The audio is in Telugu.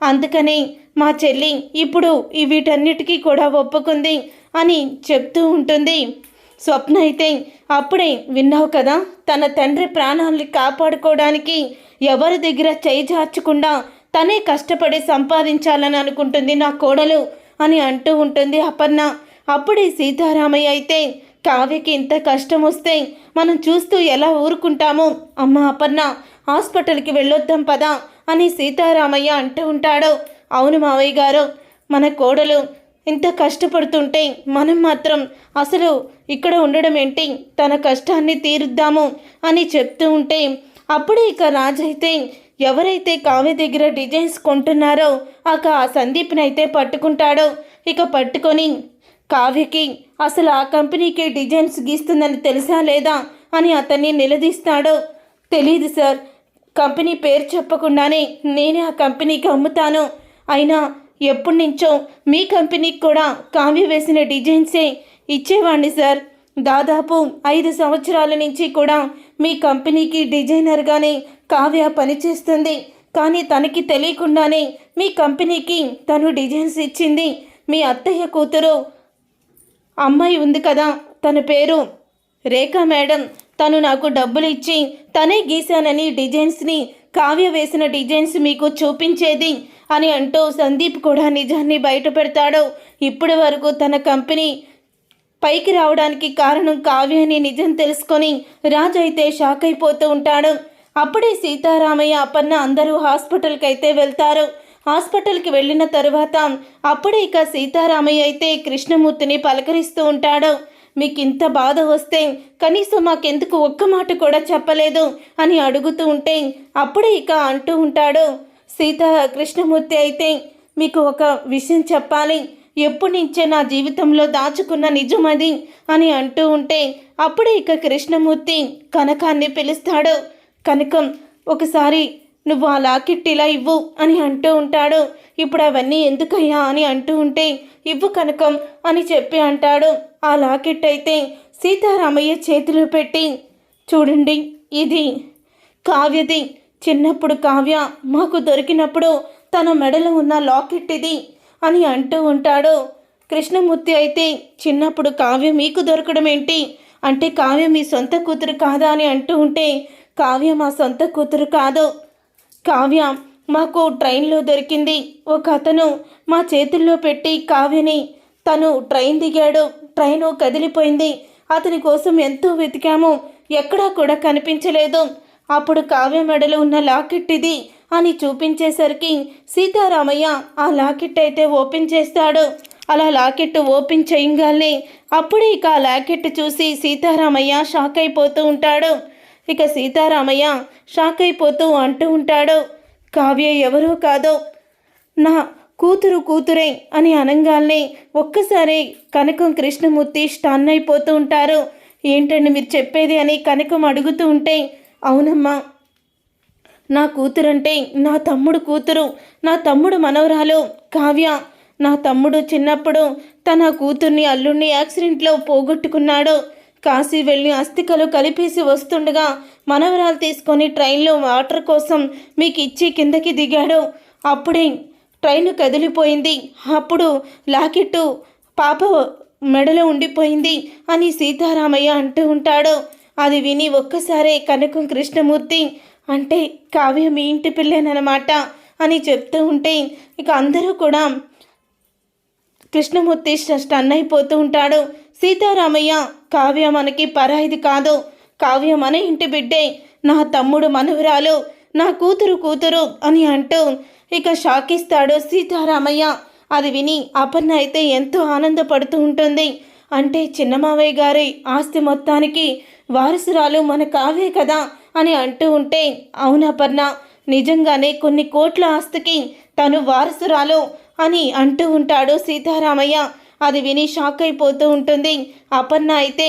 అందుకని మా చెల్లి ఇప్పుడు ఈ వీటన్నిటికీ కూడా ఒప్పుకుంది అని చెప్తూ ఉంటుంది. స్వప్న అయితే అప్పుడే విన్నావు కదా తన తండ్రి ప్రాణాల్ని కాపాడుకోవడానికి ఎవరి దగ్గర చేయి జార్చకుండా తనే కష్టపడి సంపాదించాలని అనుకుంటుంది నా కోడలు అని అంటూ ఉంటుంది అపర్ణ. అప్పుడే సీతారామయ్య అయితే కావ్యకి ఇంత కష్టం వస్తే మనం చూస్తూ ఎలా ఊరుకుంటామో అమ్మ అపర్ణ. హాస్పిటల్కి వెళ్ళొద్దాం పదా అని సీతారామయ్య అంటూ ఉంటాడు. అవును మావయ్య గారు మన కోడలు ఇంత కష్టపడుతుంటే మనం మాత్రం అసలు ఇక్కడ ఉండడం ఏంటి? తన కష్టాన్ని తీరుద్దాము అని చెప్తూ ఉంటే అప్పుడే ఇక రాజైతే ఎవరైతే కావ్య దగ్గర డిజైన్స్ కొంటున్నారో అక ఆ సందీప్ని అయితే పట్టుకుంటాడో. ఇక పట్టుకొని కావ్యకి అసలు ఆ కంపెనీకి డిజైన్స్ గీస్తుందని తెలుసా లేదా అని అతన్ని నిలదీస్తాడు. తెలియదు సార్ కంపెనీ పేరు చెప్పకుండానే నేనే ఆ కంపెనీకి అమ్ముతాను. అయినా ఎప్పటి నుంచో మీ కంపెనీకి కూడా కావ్య వేసిన డిజైన్సే ఇచ్చేవాడిని సార్. దాదాపు ఐదు సంవత్సరాల నుంచి కూడా మీ కంపెనీకి డిజైనర్గానే కావ్య పనిచేస్తుంది. కానీ తనకి తెలియకుండానే మీ కంపెనీకి తను డిజైన్స్ ఇచ్చింది మీ అత్తయ్య కూతురు. అమ్మాయి ఉంది కదా తన పేరు రేఖా మేడం. తను నాకు డబ్బులు ఇచ్చి తనే గీశానని డిజైన్స్ని కావ్య వేసిన డిజైన్స్ మీకు చూపించేది అని అంటూ సందీప్ కూడా నిజాన్ని బయట పెడతాడు. ఇప్పటి వరకు తన కంపెనీ పైకి రావడానికి కారణం కావ్య అని నిజం తెలుసుకొని రాజు అయితే షాక్ అయిపోతూ ఉంటాడు. అప్పుడే సీతారామయ్య అపర్ణ అందరూ హాస్పిటల్కి అయితే వెళ్తారు. హాస్పిటల్కి వెళ్ళిన తరువాత అప్పుడే ఇక సీతారామయ్య అయితే కృష్ణమూర్తిని పలకరిస్తూ ఉంటాడు. మీకు ఇంత బాధ వస్తే కనీసం మాకెందుకు ఒక్క మాట కూడా చెప్పలేదు అని అడుగుతూ ఉంటే అప్పుడే ఇక అంటూ ఉంటాడు. సీత కృష్ణమూర్తి అయితే మీకు ఒక విషయం చెప్పాలి. ఎప్పుడు నుంచే నా జీవితంలో దాచుకున్న నిజం అది అని అంటూ ఉంటే అప్పుడే ఇక కృష్ణమూర్తి కనకాన్ని పిలుస్తాడు. కనకం ఒకసారి నువ్వు ఆ లాకెట్ ఇలా ఇవ్వు అని అంటూ ఉంటాడు. ఇప్పుడు అవన్నీ ఎందుకయ్యా అని అంటూ ఉంటే ఇవ్వు కనకం అని చెప్పి అంటాడు. ఆ లాకెట్ అయితే సీతారామయ్య చేతిలో పెట్టి చూడండి ఇది కావ్యది. చిన్నప్పుడు కావ్య మాకు దొరికినప్పుడు తన మెడలో ఉన్న లాకెట్ ఇది అని అంటూ ఉంటాడు. కృష్ణమూర్తి అయితే చిన్నప్పుడు కావ్య మీకు దొరకడం ఏంటి? అంటే కావ్య మీ సొంత కూతురు కాదా? అని అంటూ ఉంటే కావ్య మా సొంత కూతురు కాదు. కావ్య మాకు ట్రైన్లో దొరికింది. ఒక అతను మా చేతుల్లో పెట్టి కావ్యని తను ట్రైన్ దిగాడు. ట్రైన్ కదిలిపోయింది. అతని కోసం ఎంతో వెతికాము. ఎక్కడా కూడా కనిపించలేదు. అప్పుడు కావ్య మెడలో ఉన్న లాకెట్ ఇది అని చూపించేసరికి సీతారామయ్య ఆ లాకెట్ అయితే ఓపెన్ చేస్తాడు. అలా లాకెట్ ఓపెన్ చేయగానే అప్పుడే ఇక ఆ లాకెట్ చూసి సీతారామయ్య షాక్ అయిపోతూ ఉంటాడు. ఇక సీతారామయ్య షాక్ అయిపోతూ అంటూ ఉంటాడు. కావ్య ఎవరూ కాదు. నా కూతురు కూతురే అని అనగానే ఒక్కసారి కనకం కృష్ణమూర్తి స్టన్ అయిపోతూ ఉంటారు. ఏంటండి మీరు చెప్పేది అని కనకం అడుగుతూ ఉంటే అవునమ్మా నా కూతురంటే నా తమ్ముడు కూతురు నా తమ్ముడు మనవరాలు కావ్య. నా తమ్ముడు చిన్నప్పుడు తన కూతుర్ని అల్లుడిని యాక్సిడెంట్లో పోగొట్టుకున్నాడు. కాశీ వెళ్ళి అస్థికలు కలిపేసి వస్తుండగా మనవరాలు తీసుకొని ట్రైన్లో వాటర్ కోసం మీకు ఇచ్చి కిందకి దిగాడు. అప్పుడే ట్రైన్ కదిలిపోయింది. అప్పుడు లాకెట్టు పాప మెడలో ఉండిపోయింది అని సీతారామయ్య అంటూ ఉంటాడు. అది విని ఒక్కసారే కనకం కృష్ణమూర్తి అంటే కావ్య మీ ఇంటి పిల్లేనమాట అని చెప్తూ ఉంటే ఇక అందరూ కూడా కృష్ణమూర్తి స్టన్ అయిపోతూ ఉంటాడు. సీతారామయ్య కావ్య మనకి పరాయిది కాదు. కావ్య మన ఇంటి బిడ్డే. నా తమ్ముడు మనవరాలు. నా కూతురు కూతురు అని అంటూ ఇక షాకిస్తాడు సీతారామయ్య. అది విని అపర్ణ అయితే ఎంతో ఆనందపడుతూ ఉంటుంది. అంటే చిన్నమావయ్య గారి ఆస్తి మొత్తానికి వారసురాలు మన కావే కదా అని అంటూ ఉంటే అవునపర్ణ నిజంగానే కొన్ని కోట్ల ఆస్తికి తను వారసురాలు అని అంటూ ఉంటాడు సీతారామయ్య. అది విని షాక్ అయిపోతూ ఉంటుంది. అపర్ణ అయితే